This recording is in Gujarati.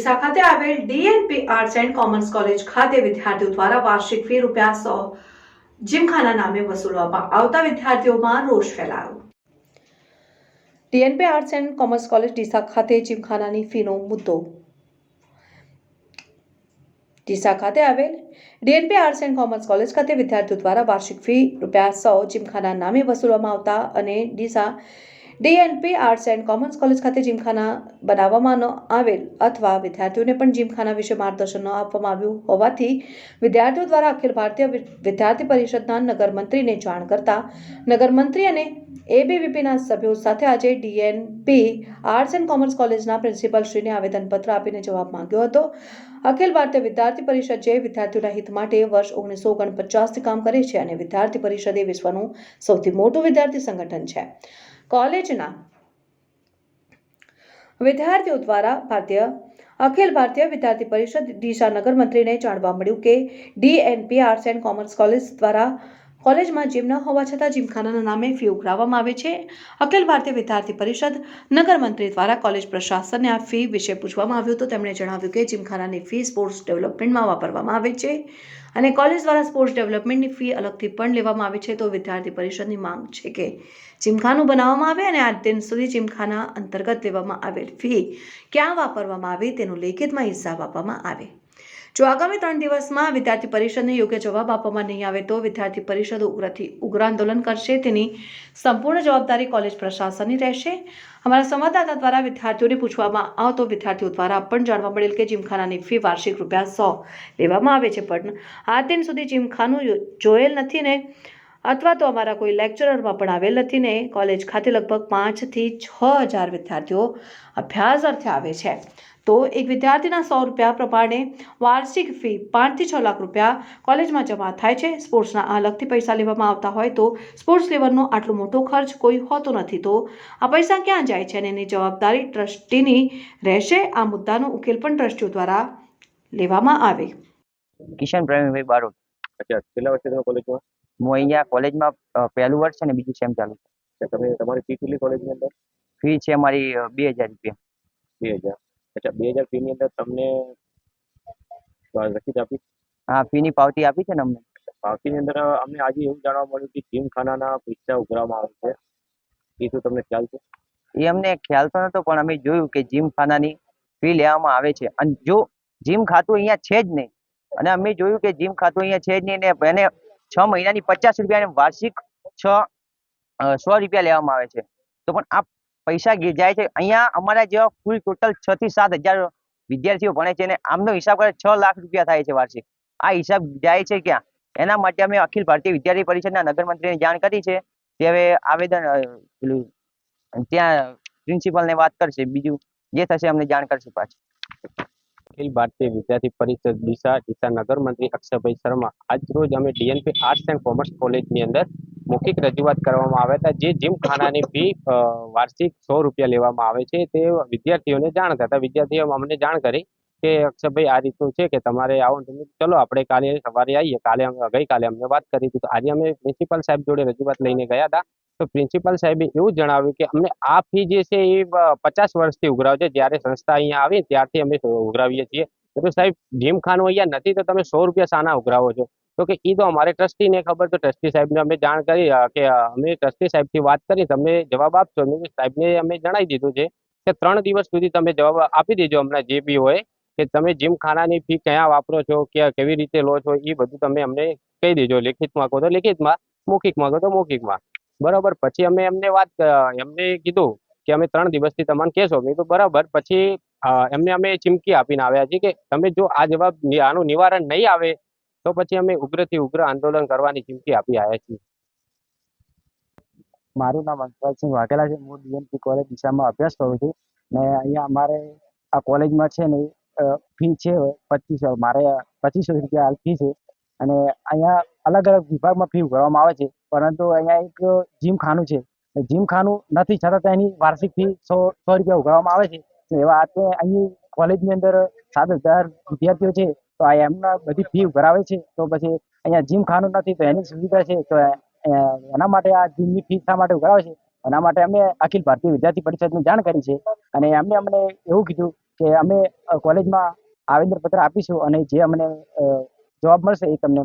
ડીસા ખાતે આવેલ DNP arts and commerce college ખાતે વિદ્યાર્થીઓ દ્વારા વાર્ષિક ફી રૂપિયા સો જીમખાના નામે વસૂલવામાં આવતા વિદ્યાર્થીઓમાં રોષ ફેલાયો. DNP arts and commerce college Deesa ખાતે જીમખાનાની ફીનો મુદ્દો. ડીસા ખાતે આવેલ DNP arts and commerce college ખાતે વિદ્યાર્થીઓ દ્વારા વાર્ષિક ફી રૂપિયા સો જીમખાના નામે વસૂલવામાં આવતા અને Deesa DNP, arts and commerce college ખાતે જીમખાના બનાવવામાં આવેલ અથવા વિદ્યાર્થીઓને પણ જીમખાના વિશે માર્ગદર્શન આપવામાં આવ્યું હોવાથી વિદ્યાર્થીઓ દ્વારા અખિલ ભારતીય વિદ્યાર્થી પરિષદના નગરમંત્રીને જાણ કરતા નગરમંત્રી અને એબીવીપીના સભ્યો સાથે આજે ડીએનપી, આર્ટ્સ એન્ડ કોમર્સ કોલેજના પ્રિન્સિપલ શ્રીને આવેદનપત્ર આપીને જવાબ માંગ્યો હતો. અખિલ ભારતીય વિદ્યાર્થી પરિષદ જે વિદ્યાર્થીઓના હિત માટે વર્ષ ઓગણીસો ઓગણપચાસથી કામ કરે છે અને વિદ્યાર્થી પરિષદ એ વિશ્વનું સૌથી મોટું વિદ્યાર્થી સંગઠન છે. કોલેજના વિદ્યાર્થીઓ દ્વારા ભારતીય, અખિલ ભારતીય વિદ્યાર્થી પરિષદ ડીસા નગર મંત્રીને જાણવા મળ્યું કે DNP arts and commerce college દ્વારા કોલેજમાં જીમ ન હોવા છતાં જીમખાનાના નામે ફી ઉઘરાવવામાં આવે છે. અખિલ ભારતીય વિદ્યાર્થી પરિષદ નગર મંત્રી દ્વારા કોલેજ પ્રશાસનને આ ફી વિશે પૂછવામાં આવ્યું તો તેમણે જણાવ્યું કે જીમખાનાની ફી સ્પોર્ટ્સ ડેવલપમેન્ટમાં વાપરવામાં આવે છે અને કોલેજ દ્વારા સ્પોર્ટ્સ ડેવલપમેન્ટની ફી અલગથી પણ લેવામાં આવે છે. તો વિદ્યાર્થી પરિષદની માંગ છે કે જીમખાનું બનાવવામાં આવે અને આ દિન સુધી જીમખાના અંતર્ગત લેવામાં આવેલ ફી ક્યાં વાપરવામાં આવે તેનું લેખિતમાં હિસાબ આપવામાં આવે. જો આગામી ત્રણ દિવસમાં વિદ્યાર્થી પરિષદને યોગ્ય જવાબ આપવામાં નહીં આવે તો વિદ્યાર્થી પરિષદ ઉગ્રથી ઉગ્ર આંદોલન કરશે. તેની સંપૂર્ણ જવાબદારી કોલેજ પ્રશાસનની રહેશે. અમારા સંવાદદાતા દ્વારા વિદ્યાર્થીઓને પૂછવામાં આવતો વિદ્યાર્થીઓ દ્વારા પણ જાણવા મળેલ કે જીમખાનાની ફી વાર્ષિક રૂપિયા સો લેવામાં આવે છે. પણ આ દિન સુધી જીમખાનું જોયેલ નથી ને અથવા તો અમારા કોઈ લેક્ચરરમાં પણ આવેલ નથી ને કોલેજ ખાતે લગભગ પાંચથી છ હજાર વિદ્યાર્થીઓ અભ્યાસ અર્થે આવે છે. તો એક વિદ્યાર્થીના સો રૂપિયા પ્રમાણે વાર્ષિક ફી પાંચથી છ લાખ રૂપિયા કોલેજમાં જમા થાય છે. સ્પોર્ટ્સના આ લગથી પૈસા લેવામાં આવતા હોય તો સ્પોર્ટ્સ લેવલનો આટલો મોટો ખર્ચ કોઈ હોતો નથી. તો આ પૈસા ક્યાં જાય છે અને એની જવાબદારી ટ્રસ્ટીની રહેશે? આ મુદ્દાનો ઉકેલ પણ ટ્રસ્ટીઓ દ્વારા લેવામાં આવે. કિશન પ્રેમીભાઈ બારોટ. અચ્છા કેટલા વર્ષે તમે કોલેજમાં? હું અહીંયા કોલેજમાં પહેલું વર્ષ છે ને બીજું સેમ ચાલુ. છે તમે તમારી ફી કેટલી કોલેજની અંદર? ફી છે મારી બે હજાર રૂપિયા. બે હજાર. અચ્છા બે હજાર ફીની અંદર તમને રસીદ આપી? હા ફીની પાવતી આપી છે ને અમને? પાવતીની અંદર અમને આજે એવું જાણવા મળ્યું કે જીમખાનાના પૈસા ઉઘરાવવામાં આવે છે. એ શું તમને ખ્યાલ છે? એ અમને ખ્યાલ તો નતો પણ અમે જોયું કે જીમ ખાનાની ફી લેવામાં આવે છે. અને જો જીમ ખાતું અહીંયા છે જ નહીં. અને અમે જોયું કે જીમ ખાતું અહીંયા છે જ નહીં ને એને છ મહિનાની પચાસ રૂપિયા અને વાર્ષિક છ સો રૂપિયા લેવામાં આવે છે. તો પણ આ પૈસા જાય છે. અહીંયા અમારા જેવા કુલ ટોટલ છ થી સાત હજાર વિદ્યાર્થીઓ ભણે છે અને આમનો હિસાબ કરે છ લાખ રૂપિયા થાય છે વાર્ષિક. આ હિસાબ જાય છે ક્યાં? એના માટે અમે અખિલ ભારતીય વિદ્યાર્થી પરિષદના નગર મંત્રીને જાણ કરી છે. તે હવે આવેદન પેલું, ત્યાં પ્રિન્સિપલને વાત કરશે. બીજું જે થશે અમને જાણ કરશે પાછું. અખિલ ભારતીય વિદ્યાર્થી પરિષદ ડીસા ડીસા નગર મંત્રી અક્ષયભાઈ શર્મા. આજ રોજ અમે ડીએનપી આર્ટ્સ એન્ડ કોમર્સ કોલેજની અંદર મૌખિક રજૂઆત કરવામાં આવ્યા હતા. જે જીમખાનાની ફી વાર્ષિક સો રૂપિયા લેવામાં આવે છે તે વિદ્યાર્થીઓને જાણ કરતા વિદ્યાર્થીઓ અમને જાણ કરી કે અક્ષયભાઈ, આ રીતનું છે કે તમારે આવો તમે. ચલો, આપણે કાલે સવારે આવીએ. કાલે ગઈકાલે અમને વાત કરી હતી. તો આજે અમે પ્રિન્સિપાલ સાહેબ જોડે રજૂઆત લઈને ગયા હતા. તો પ્રિન્સિપાલ સાહેબે એવું જણાવ્યું કે અમને આ ફી જે છે એ પચાસ વર્ષથી ઉઘરાવે છે જ્યારે સંસ્થા અહીંયા આવી ત્યારથી અમે ઉઘરાવીએ છીએ. તો સાહેબ જીમખાનું અહીંયા નથી તો તમે સો રૂપિયા શાના ઉઘરાવો છો. તો કે એ તો અમારે ટ્રસ્ટીને ખબર તો ટ્રસ્ટી સાહેબને અમે જાણ કરી કે અમે ટ્રસ્ટી સાહેબથી વાત કરી, તમે જવાબ આપશો. સાહેબને અમે જણાવી દીધું છે કે ત્રણ દિવસ સુધી તમે જવાબ આપી દેજો હમણાં જે બી હોય, કે તમે જીમખાનાની ફી ક્યાં વાપરો છો, કે કેવી રીતે લો છો એ બધું તમે અમને કહી દેજો. લેખિતમાં કહો તો લેખિતમાં, મૌખિકમાં કહો તો મૌખિકમાં. બરાબર, પછી અમે એમને વાત એમને કીધું કે અમે ત્રણ દિવસથી તમને કહેશો. મેં તો બરાબર, પછી એમને અમે ચીમકી આપીને આવ્યા છીએ કે તમે જો આ જવાબ આનું નિવારણ નહીં આવે, તો પછી અમે ઉગ્રથી ઉગ્ર આંદોલન કરવાની ચીમકી આપી આવ્યા છીએ. મારું નામ અંકવાલસિંહ વાઘેલા છે. હું ડીએનપી કોલેજ દિશામાં અભ્યાસ કરું છું. ને અહીંયા અમારે આ કોલેજમાં છે ને ફી છે પચીસો, મારે પચીસો રૂપિયા હાલ ફી છે. અને અહીંયા અલગ અલગ વિભાગમાં ફી ભરવામાં આવે છે. પરંતુ અહીંયા એક જીમખાનું છે. જીમખાનું નથી, છતાં તેની વાર્ષિક ફી સો સો રૂપિયા ઉઘરાવવામાં આવે છે. એવા આજે અહીં કોલેજની અંદર સાત હજાર વિદ્યાર્થીઓ છે, તો આ એમના બધી ફી ભરાવે છે. તો પછી અહીંયા જીમખાનું નથી, તો એની સુવિધા છે. તો એના માટે આ જીમની ફી શા માટે ઉઘરાવે છે? એના માટે અમે અખિલ ભારતીય વિદ્યાર્થી પરિષદને જાણ કરી છે. અને એમને અમને એવું કીધું કે અમે કોલેજમાં આવેદનપત્ર આપીશું અને જે અમને જવાબ મળશે એ તમને